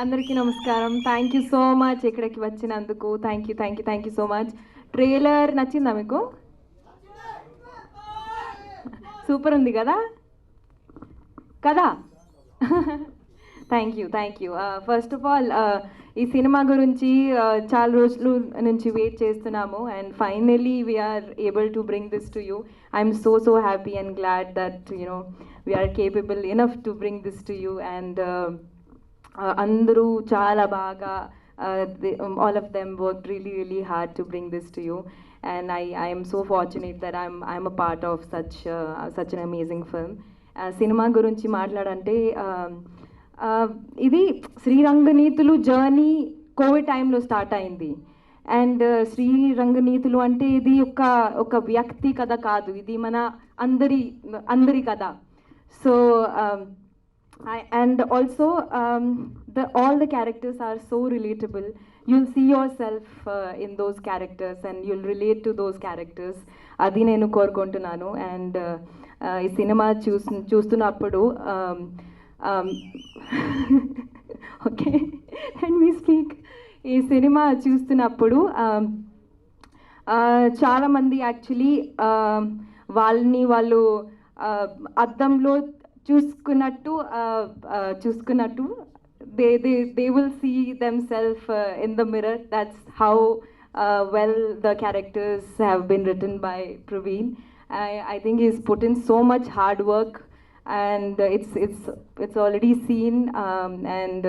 అందరికీ నమస్కారం. Thank you so much ఇక్కడికి వచ్చినందుకు. Thank you thank you thank you so much trailer నచ్చిందా మీకు? సూపర్ ఉంది కదా? కదా? Thank you thank you first of all ఈ సినిమా గురించి చాలా రోజులు నుంచి వెయిట్ చేస్తున్నాము and finally we're able to bring this to you I'm so so happy and glad that you know we're capable enough to bring this to you and అందరూ చాలా బాగా all of them work really really hard to bring this to you and I I'm so fortunate that I'm I'm a part of such such an amazing film cinema గురించి మాట్లాడంటే ఇది Sriranganeethulu journey Covid టైంలో start అయింది. And uh, Sriranganeethulu అంటే ఇది ఒక ఒక వ్యక్తి కథ కాదు. ఇది మన అందరి అందరి కథ. So um, and also um, the all the characters are so relatable you'll see yourself uh, in those characters and you'll relate to those characters అది నేను కోరుకుంటున్నాను అండ్ ఈ సినిమా చూస్ చూస్తున్నప్పుడు ఓకే అండ్ మీ స్పీక్ ఈ cinema చూస్తున్నప్పుడు um, uh, చాలామంది actually వాళ్ళని వాళ్ళు uh, అద్దంలో చూసుకున్నట్టు uh, uh, చూసుకున్నట్టు they they they will see them self in the mirror that's how well the characters have been written by Praveen I think is put in so much hard work and it's it's it's already seen and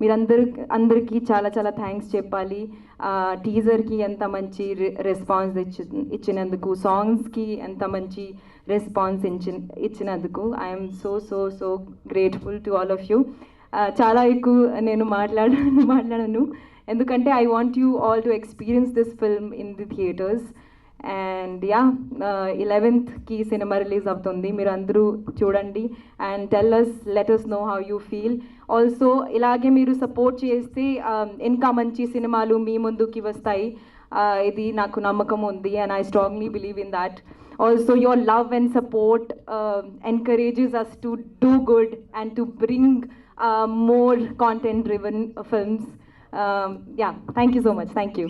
మీరందరు అందరికీ చాలా చాలా thanks చెప్పాలి. టీజర్కి ఎంత మంచి response ఇచ్చి ఇచ్చినందుకు సాంగ్స్కి ఎంత మంచి రెస్పాన్స్ ఇచ్చి ఇచ్చినందుకు. I'm so so so grateful to all of you చాలా ఎక్కువ నేను మాట్లాడ మాట్లాడను. ఎందుకంటే I want you all to experience this film in the theatres and yeah ఇలెవెన్త్కి cinema release అవుతుంది. మీరు అందరూ చూడండి and tell us letters know how you feel also ఇలాగే మీరు సపోర్ట్ చేస్తే ఇంకా మంచి సినిమాలు మీ ముందుకి వస్తాయి. ఇది నాకు నమ్మకం ఉంది and I strongly believe in that also your love and support encourages us to do good and to bring more content content films yeah thank you so much thank you